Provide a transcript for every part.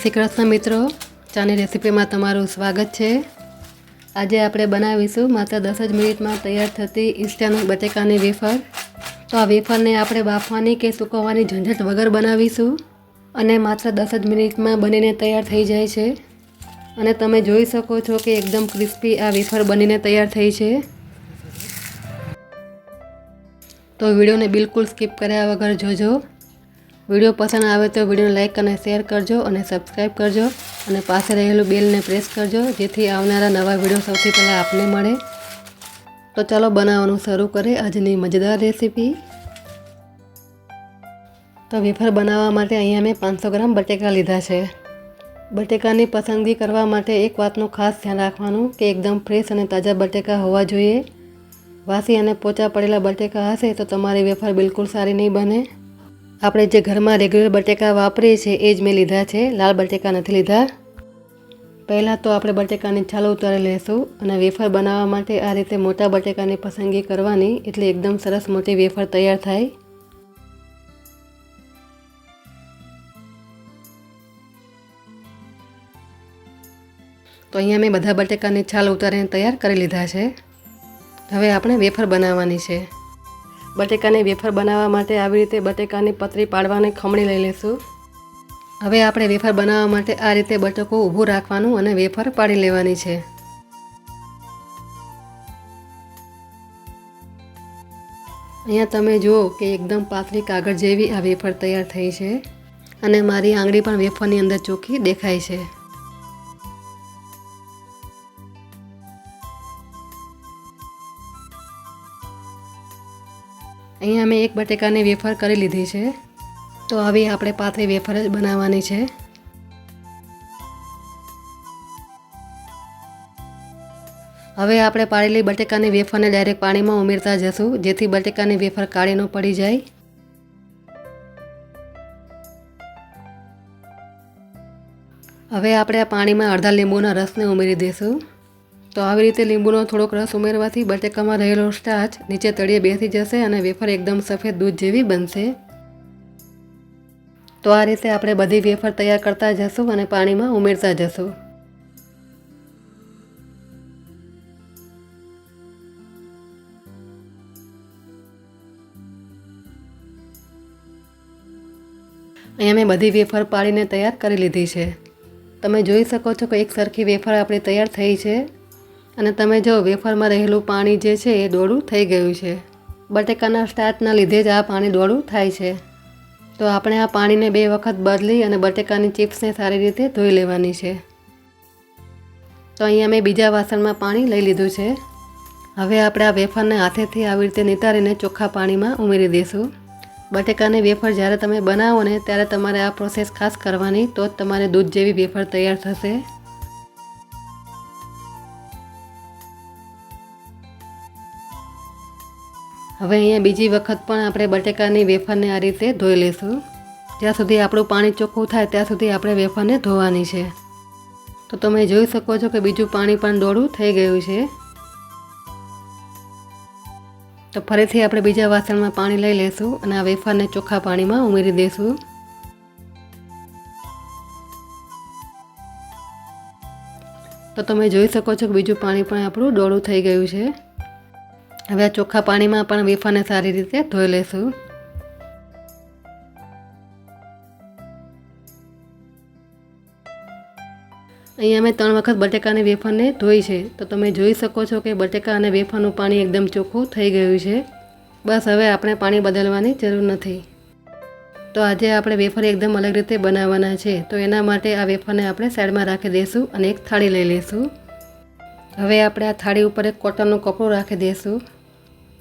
શ્રી કૃષ્ણ મિત્રો. ચાની રેસીપીમાં તમારું સ્વાગત છે. આજે આપણે બનાવીશું માત્ર દસ જ મિનિટમાં તૈયાર થતી ઇન્સ્ટાનું બટેકાની વેફર. તો આ વેફરને આપણે બાફવાની કે સૂકવવાની ઝંઝટ વગર બનાવીશું. અને માત્ર દસ જ મિનિટમાં બનીને તૈયાર થઈ જાય છે. અને તમે જોઈ શકો છો કે એકદમ ક્રિસ્પી આ વેફર બનીને તૈયાર થઈ છે. તો વિડીયોને બિલકુલ સ્કીપ કર્યા વગર જોજો. વીડિયો પસંદ આવે તો વિડીયોને લાઇક અને શેર કરજો અને સબસ્ક્રાઈબ કરજો અને પાસે રહેલું બેલને પ્રેસ કરજો જેથી આવનારા નવા વીડિયો સૌથી પહેલાં આપને મળે. તો ચાલો બનાવવાનું શરૂ કરીએ આજની મજેદાર રેસીપી. તો વેફર બનાવવા માટે અહીંયા મેં પાંચસો ગ્રામ બટેકા લીધા છે. બટેકાની પસંદગી કરવા માટે એક વાતનું ખાસ ધ્યાન રાખવાનું કે એકદમ ફ્રેશ અને તાજા બટેકા હોવા જોઈએ. વાસી અને પોચા પડેલા બટેકા હશે તો તમારી વેફર બિલકુલ સારી નહીં બને. આપણે જે ઘરમાં રેગ્યુલર બટેકા વાપરીએ છીએ, એ જ મેં લીધા છે. લાલ બટેકા નથી લીધા. પહેલાં તો આપણે બટેકાની છાલ ઉતારી લઈશું અને વેફર બનાવવા માટે આ રીતે મોટા બટેકાની પસંદગી કરવાની, એટલે એકદમ સરસ મોટી વેફર તૈયાર થાય. તો અહીંયા મેં બધા બટેકાની છાલ ઉતારીને તૈયાર કરી લીધા છે. હવે આપણે વેફર બનાવવાની છે. બટેકાની વેફર બનાવવા માટે આવી રીતે બટેકાની પતરી પાડવાની ખમણી લઈ લઈશું હવે આપણે વેફર બનાવવા માટે આ રીતે બટકો ઊભું રાખવાનું અને વેફર પાડી લેવાની છે. અહીંયા તમે જુઓ કે એકદમ પાતળી કાગળ જેવી આ વેફર તૈયાર થઈ છે અને મારી આંગળી પણ વેફરની અંદર ચોખ્ખી દેખાય છે. એક બટેકાની વેફર કરી લીધી છે. તો હવે આપણે પાતળી વેફર જ બનાવવાની છે. હવે આપણે પાડેલી બટેકાની વેફરને ડાયરેક્ટ પાણીમાં ઉમેરતા જશું, જેથી બટેકાની વેફર કાળી ન પડી જાય. હવે આપણે આ પાણીમાં અડધા લીંબુના રસને ઉમેરી દઈશું. તો આવી રીતે લીંબુનો થોડોક રસ ઉમેરવાથી બટેકામાં રહેલો સ્ટાચ નીચે તળીએ બેસી જશે અને વેફર એકદમ સફેદ દૂધ જેવી બનશે. તો આ રીતે આપણે બધી વેફર તૈયાર કરતા જશું અને પાણીમાં ઉમેરતા જશું. અહીંયા મેં બધી વેફર પાડીને તૈયાર કરી લીધી છે. તમે જોઈ શકો છો કે એક સરખી વેફર આપણી તૈયાર થઈ છે. અને તમે જો વેફરમાં રહેલું પાણી જે છે એ દોડું થઈ ગયું છે. બટેકાના સ્ટાર્ચના લીધે જ આ પાણી દોડું થાય છે. તો આપણે આ પાણીને બે વખત બદલી અને બટેકાની ચિપ્સને સારી રીતે ધોઈ લેવાની છે. તો અહીંયા મેં બીજા વાસણમાં પાણી લઈ લીધું છે. હવે આપણે આ વેફરને હાથેથી આવી રીતે નિતારીને ચોખ્ખા પાણીમાં ઉમેરી દઈશું. બટેકાની વેફર જ્યારે તમે બનાવો ને ત્યારે તમારે આ પ્રોસેસ ખાસ કરવાની, તો જ તમારે દૂધ જેવી વેફર તૈયાર થશે. હવે અહીંયા બીજી વખત પણ આપણે બટેકાની વેફરને આ રીતે ધોઈ લઈશું. જ્યાં સુધી આપણું પાણી ચોખ્ખું થાય ત્યાં સુધી આપણે વેફરને ધોવાની છે. તો તમે જોઈ શકો છો કે બીજું પાણી પણ દોડું થઈ ગયું છે. તો ફરીથી આપણે બીજા વાસણમાં પાણી લઈ લઈશું અને આ વેફરને ચોખ્ખા પાણીમાં ઉમેરી દઈશું. તો તમે જોઈ શકો છો કે બીજું પાણી પણ આપણું ડોળું થઈ ગયું છે. હવે આ ચોખ્ખા પાણીમાં પણ વેફરને સારી રીતે ધોઈ લઈશું અહીંયા મેં ત્રણ વખત બટેકાને વેફરને ધોઈ છે. તો તમે જોઈ શકો છો કે બટેકા અને વેફરનું પાણી એકદમ ચોખ્ખું થઈ ગયું છે. બસ હવે આપણે પાણી બદલવાની જરૂર નથી. તો આજે આપણે વેફર એકદમ અલગ રીતે બનાવવાના છે. તો એના માટે આ વેફરને આપણે સાઈડમાં રાખી દઈશું અને એક થાળી લઈ લઈશું હવે આપણે આ થાળી ઉપર એક કોટનનું કપડું રાખી દઈશું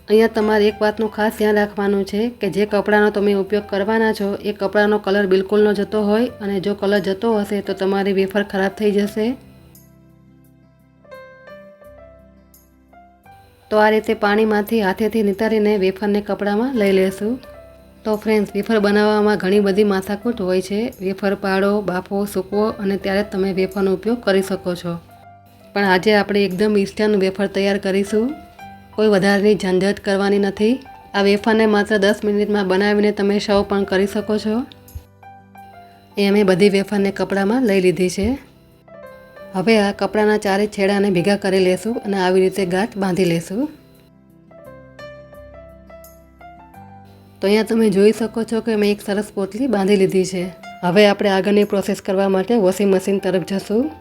અહીંયા તમારે એક વાતનું ખાસ ધ્યાન રાખવાનું છે કે જે કપડાનો તમે ઉપયોગ કરવાના છો, એ કપડાનો કલર બિલકુલ ન જતો હોય અને જો કલર જતો હશે તો તમારી વેફર ખરાબ થઈ જશે. તો આ રીતે પાણીમાંથી હાથેથી નિતારીને વેફરને કપડામાં લઈ લેશું. તો ફ્રેન્ડ્સ વેફર બનાવવામાં ઘણી બધી માથાકૂટ હોય છે. વેફર પાડો, બાફો, સૂકવો અને ત્યારે તમે વેફરનો ઉપયોગ કરી શકો છો. પણ આજે આપણે એકદમ ઇન્સ્ટન્ટ વેફર તૈયાર કરીશું. કોઈ વધારાની ઝંઝટ કરવાની નથી. આ વેફરને માત્ર દસ મિનિટમાં બનાવીને તમે સર્વ પણ કરી શકો છો. એ અમે બધી વેફરને કપડામાં લઈ લીધી છે. હવે આ કપડાના ચારે છેડાને ભેગા કરી લેશું અને આવી રીતે ગાંઠ બાંધી લેશું. તો અહીંયા તમે જોઈ શકો છો કે મેં એક સરસ પોટલી બાંધી લીધી છે. હવે આપણે આગળની પ્રોસેસ કરવા માટે વોશિંગ મશીન તરફ જશું.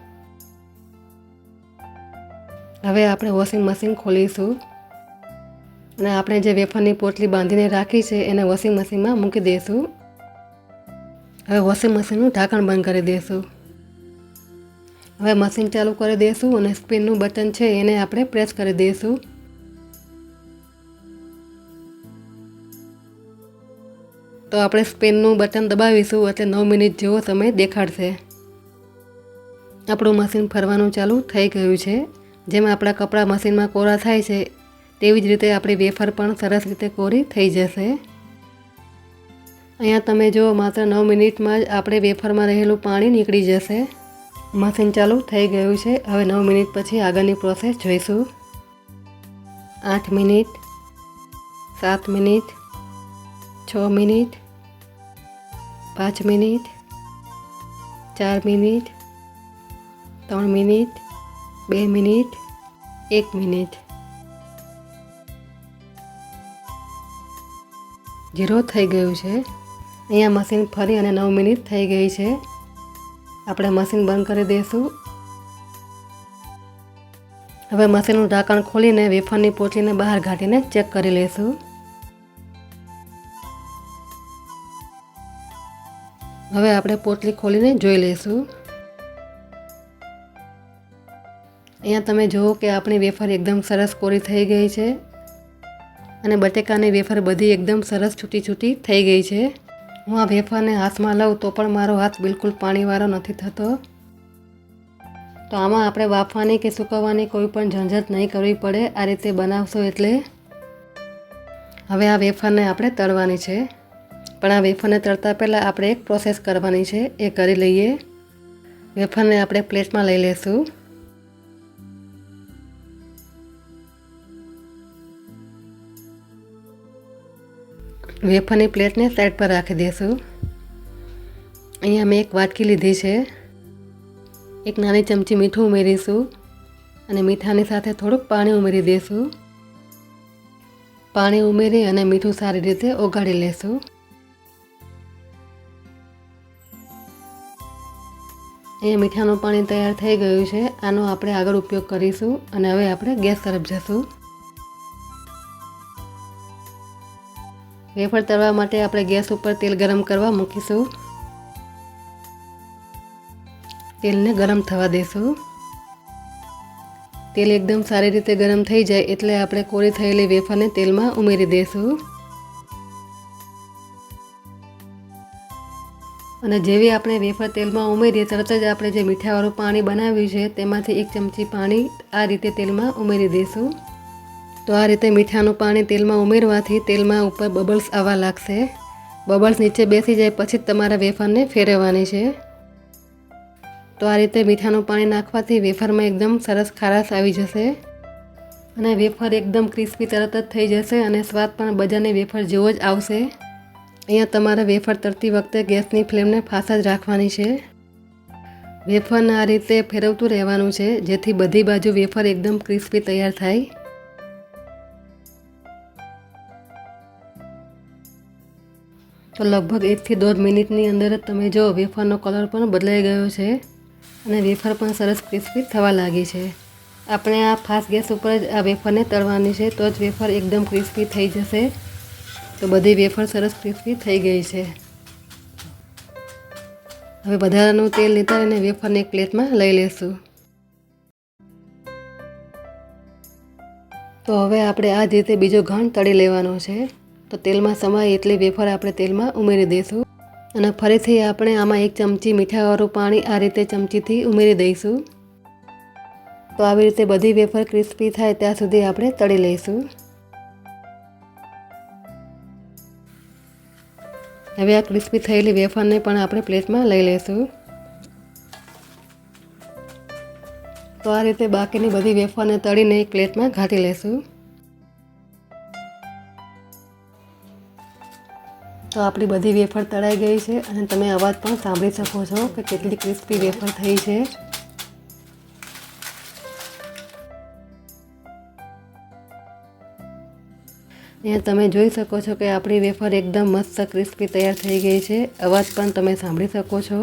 હવે આપણે વોશિંગ મશીન ખોલીશું. અને આપણે જે વેફરની પોટલી બાંધીને રાખી છે, એને વોશિંગ મશીનમાં મૂકી દઈશું હવે વોશિંગ મશીનનું ઢાંકણ બંધ કરી દઈશું હવે મશીન ચાલુ કરી દઈશું અને સ્પિનનું બટન છે, એને આપણે પ્રેસ કરી દઈશું તો આપણે સ્પિનનું બટન દબાવીશું એટલે નવ મિનિટ જેવો સમય દેખાડશે. આપણું મશીન ફરવાનું ચાલુ થઈ ગયું છે. જેમ આપણા કપડાં મશીનમાં કોરા થાય છે તેવી જ રીતે આપણી વેફર પણ સરસ રીતે કોરી થઈ જશે. અહીંયા તમે જુઓ માત્ર નવ મિનિટમાં જ આપણે વેફરમાં રહેલું પાણી નીકળી જશે. મશીન ચાલુ થઈ ગયું છે. હવે નવ મિનિટ પછી આગળની પ્રોસેસ જોઈશું. આઠ મિનિટ, સાત મિનિટ, છ મિનિટ, પાંચ મિનિટ, ચાર મિનિટ, ત્રણ મિનિટ, બે મિનિટ, એક મિનિટ. જીરો થઈ ગયું છે. અહીંયા મશીન ફરી અને નવ મિનિટ થઈ ગઈ છે. આપણે મશીન બંધ કરી દઈશું. હવે મશીનનું ઢાંકણ ખોલીને વેફરની પોચીને બહાર ઘાટીને ચેક કરી લઈશું. હવે આપણે પોટલી ખોલીને જોઈ લઈશું. અહીંયા તમે જુઓ કે આપણી વેફર એકદમ સરસ કોરી થઈ ગઈ છે. અને બટેકાની વેફર બધી એકદમ સરસ છૂટી છૂટી થઈ ગઈ છે. હું આ વેફરને હાથમાં લઉં તો પણ મારો હાથ બિલકુલ પાણીવાળો નથી થતો. તો આમાં આપણે બાફવાની કે સૂકવવાની કોઈ પણ ઝંઝટ નહીં કરવી પડે, આ રીતે બનાવશો એટલે. હવે આ વેફરને આપણે તળવાની છે. પણ આ વેફરને તળતા પહેલાં આપણે એક પ્રોસેસ કરવાની છે, એ કરી લઈએ. વેફરને આપણે પ્લેટમાં લઈ લઈશું વેફરની પ્લેટને સાઈડ પર રાખી દઈશું અહીંયા મેં એક વાટકી લીધી છે. એક નાની ચમચી મીઠું ઉમેરીશું અને મીઠાની સાથે થોડુંક પાણી ઉમેરી દઈશું પાણી ઉમેરી અને મીઠું સારી રીતે ઓગાળી લેશું. અહીંયા મીઠાનું પાણી તૈયાર થઈ ગયું છે. આનો આપણે આગળ ઉપયોગ કરીશું અને હવે આપણે ગેસ તરફ જશું. વેફર તળવા માટે આપણે ગેસ ઉપર તેલ ગરમ કરવા મૂકીશું. તેલને ગરમ થવા દઈશું તેલ એકદમ સારી રીતે ગરમ થઈ જાય એટલે આપણે કોરી થયેલી વેફરને તેલમાં ઉમેરી દઈશું અને જેવી આપણે વેફર તેલમાં ઉમેરીએ, તરત જ આપણે જે મીઠાવાળું પાણી બનાવ્યું છે, તેમાંથી એક ચમચી પાણી આ રીતે તેલમાં ઉમેરી દઈશું તો આ રીતે મીઠાનું પાણી તેલમાં ઉમેરવાથી તેલમાં ઉપર બબલ્સ આવવા લાગશે. બબલ્સ નીચે બેસી જાય પછી જ તમારા વેફરને ફેરવવાની છે. તો આ રીતે મીઠાનું પાણી નાખવાથી વેફરમાં એકદમ સરસ ખારાશ આવી જશે. અને વેફર એકદમ ક્રિસ્પી તરત જ થઈ જશે અને સ્વાદ પણ બજારની વેફર જેવો જ આવશે. અહીંયા તમારે વેફર તરતી વખતે ગેસની ફ્લેમને ફાસ જ રાખવાની છે. વેફરને આ રીતે ફેરવતું રહેવાનું છે, જેથી બધી બાજુ વેફર એકદમ ક્રિસ્પી તૈયાર થાય. તો લગભગ એકથી દોઢ મિનિટની અંદર જ તમે જો વેફરનો કલર પણ બદલાઈ ગયો છે અને વેફર પણ સરસ ક્રિસ્પી થવા લાગી છે. આપણે આ ફાસ્ટ ગેસ ઉપર જ આ વેફરને તળવાની છે તો જ વેફર એકદમ ક્રિસ્પી થઈ જશે. તો બધી વેફર સરસ ક્રિસ્પી થઈ ગઈ છે. હવે વધારાનું તેલ નીતારીને વેફરને એક પ્લેટમાં લઈ લેશું. તો હવે આપણે આ જ રીતે બીજો ઘણ તળી લેવાનો છે. તો તેલમાં સમાય એટલી વેફર આપણે તેલમાં ઉમેરી દઈશું. અને ફરીથી આપણે આમાં એક ચમચી મીઠાવાળું પાણી આ રીતે ચમચીથી ઉમેરી દઈશું. તો આવી રીતે બધી વેફર ક્રિસ્પી થાય ત્યાં સુધી આપણે તળી લઈશું. હવે આ ક્રિસ્પી થયેલી વેફરને પણ આપણે પ્લેટમાં લઈ લઈશું. તો આ રીતે બાકીની બધી વેફરને તળીને એક પ્લેટમાં ઘાટી લઈશું. તો આપણી બધી વેફર તળાઈ ગઈ છે અને તમે અવાજ પણ સાંભળી શકો છો કે કેટલી ક્રિસ્પી વેફર થઈ છે. અહીંયા તમે જોઈ શકો છો કે આપણી વેફર એકદમ મસ્ત ક્રિસ્પી તૈયાર થઈ ગઈ છે. અવાજ પણ તમે સાંભળી શકો છો.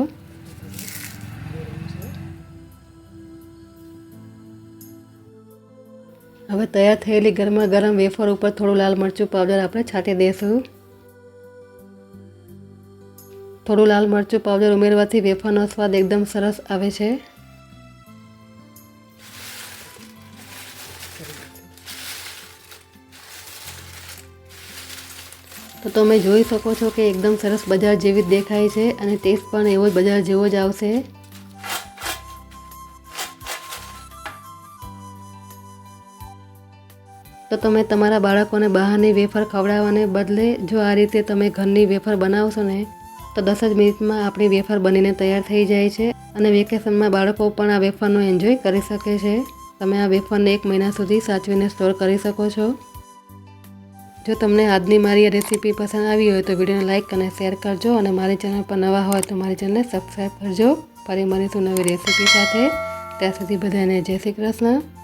હવે તૈયાર થયેલી ગરમા ગરમ વેફર ઉપર થોડું લાલ મરચું પાવડર આપણે છાંટી દઈશું થોડું લાલ મરચું પાવડર ઉમેરવાથી વેફરનો સ્વાદ એકદમ સરસ આવે છે. તો તમે જોઈ શકો છો કે એકદમ સરસ બજાર જેવી જ દેખાય છે અને ટેસ્ટ પણ એવો જ બજાર જેવો જ આવશે. તો તમે તમારા બાળકોને બહારની વેફર ખવડાવવાને બદલે જો આ રીતે તમે ઘરની વેફર બનાવશો ને તો દસ જ મિનિટમાં આપણી વેફર બનીને તૈયાર થઈ જાય છે અને વેકેશનમાં બાળકો પણ આ વેફરનો એન્જોય કરી શકે છે. તમે આ વેફરને એક મહિના સુધી સાચવીને સ્ટોર કરી શકો છો. જો તમને આજની મારી રેસીપી પસંદ આવી હોય તો વિડીયોને લાઇક અને શેર કરજો અને મારી ચેનલ પર નવા હોય તો મારી ચેનલને સબસ્ક્રાઈબ કરજો. ફરી મળીશું નવી રેસીપી સાથે. ત્યાં સુધી બધાને જય શ્રી કૃષ્ણ.